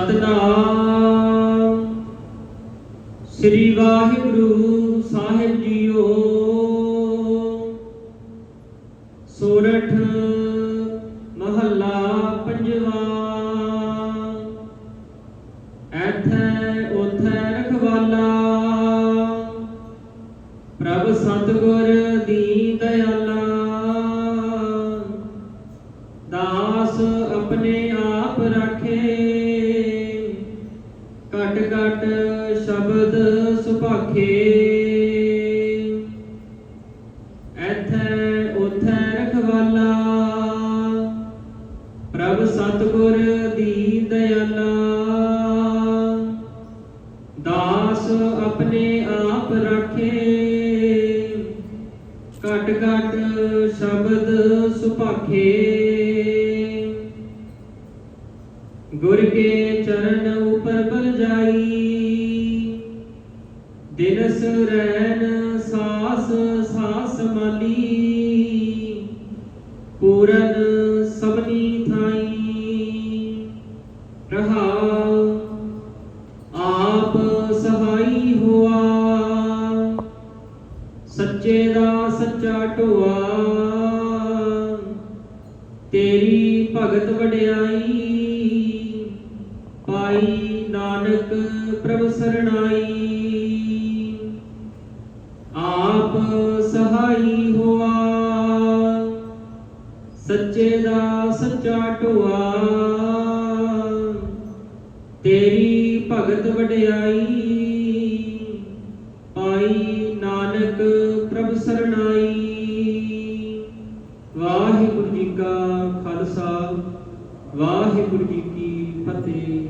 ਸਤਨਾਮ। ਸ੍ਰੀ ਵਾਹਿਗੁਰੂ ਸਾਹਿਬ ਜੀਓ। ਸੋਰਠ ਮਹੱਲਾ ਪੰਜਵਾ। ਐਥੈ ਉਥੈ ਰਖਵਾਲਾ। ਪ੍ਰਭ ਸਤਗੁਰ ਦੀ ਦਇਆਲਾ। ਦਾਸ ਆਪਣੇ ਆਪ ਰੱਖੇ। ਸੁਭਾਖੇ ਐਥੈ ਉਥੈ ਰਖਵਾਲਾ। ਪ੍ਰਭ ਸਤਗੁਰ ਦੀ ਦਇਆਲਾ। ਦਾਸ ਆਪਣੇ ਆਪ ਰੱਖੇ। ਕਟ ਕਟ ਸ਼ਬਦ ਸੁਭਾਖੇ। ਦਿਨਸ ਰਹਿਨ ਸਾਸ ਸਾਸ ਮਾਲੀ। ਪੂਰਨ ਸਭਨੀ ਥਾਈ। ਰਹਾਉ ਆਪ ਸਹਾਈ ਹੋਆ। ਸੱਚੇ ਦਾ ਸੱਚਾ ਢੋਆ। ਤੇਰੀ ਭਗਤ ਵਡਿਆਈ। ਪਾਈ ਨਾਨਕ ਪ੍ਰਭ ਸਰਣਾਈ। ਆਪ ਸਹਾਈ ਹੋਆ। ਸੱਚੇ ਦਾ ਸੱਚਾ ਢੋਆ। ਤੇਰੀ ਭਗਤ ਵਡਿਆਈ ਪਾਈ ਨਾਨਕ ਪ੍ਰਭ ਸਰਣਾਈ। ਵਾਹਿਗੁਰੂ ਜੀ ਕਾ ਖਾਲਸਾ, ਵਾਹਿਗੁਰੂ ਜੀ ਕੀ ਫਤਿਹ।